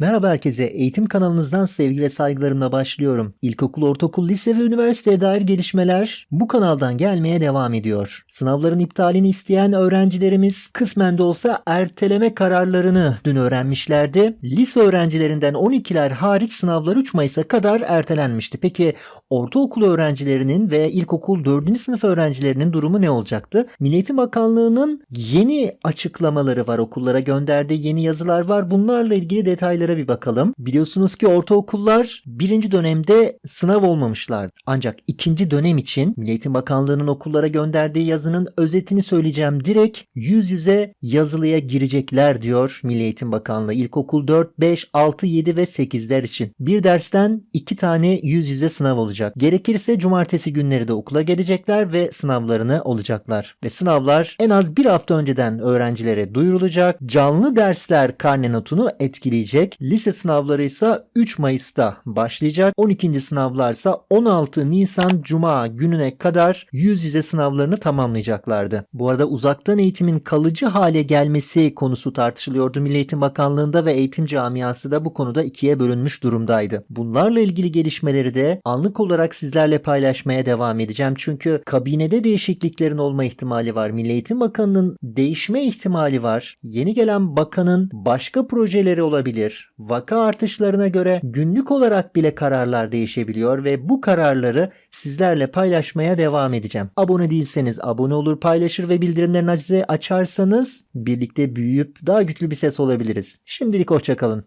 Merhaba herkese. Eğitim kanalınızdan sevgi ve saygılarımla başlıyorum. İlkokul, ortaokul, lise ve üniversiteye dair gelişmeler bu kanaldan gelmeye devam ediyor. Sınavların iptalini isteyen öğrencilerimiz kısmen de olsa erteleme kararlarını dün öğrenmişlerdi. Lise öğrencilerinden 12'ler hariç sınavlar 3 Mayıs'a kadar ertelenmişti. Peki ortaokul öğrencilerinin ve ilkokul 4. sınıf öğrencilerinin durumu ne olacaktı? Milli Eğitim Bakanlığı'nın yeni açıklamaları var. Okullara gönderdiği yeni yazılar var. Bunlarla ilgili detaylara bir bakalım. Biliyorsunuz ki ortaokullar birinci dönemde sınav olmamışlardı. Ancak ikinci dönem için Milli Eğitim Bakanlığı'nın okullara gönderdiği yazının özetini söyleyeceğim. Direkt yüz yüze yazılıya girecekler diyor Milli Eğitim Bakanlığı. İlkokul 4, 5, 6, 7 ve 8'ler için. Bir dersten iki tane yüz yüze sınav olacak. Gerekirse cumartesi günleri de okula gelecekler ve sınavlarını olacaklar. Ve sınavlar en az bir hafta önceden öğrencilere duyurulacak. Canlı dersler karne notunu etkileyecek. Lise sınavları ise 3 Mayıs'ta başlayacak. 12. sınavlar ise 16 Nisan Cuma gününe kadar yüz yüze sınavlarını tamamlayacaklardı. Bu arada uzaktan eğitimin kalıcı hale gelmesi konusu tartışılıyordu Milli Eğitim Bakanlığı'nda ve eğitim camiası da bu konuda ikiye bölünmüş durumdaydı. Bunlarla ilgili gelişmeleri de anlık olarak sizlerle paylaşmaya devam edeceğim. Çünkü kabinede değişikliklerin olma ihtimali var. Milli Eğitim Bakanı'nın değişme ihtimali var. Yeni gelen bakanın başka projeleri olabilir. Vaka artışlarına göre günlük olarak bile kararlar değişebiliyor ve bu kararları sizlerle paylaşmaya devam edeceğim. Abone değilseniz abone olur, paylaşır ve bildirimlerini açarsanız birlikte büyüyüp daha güçlü bir ses olabiliriz. Şimdilik hoşçakalın.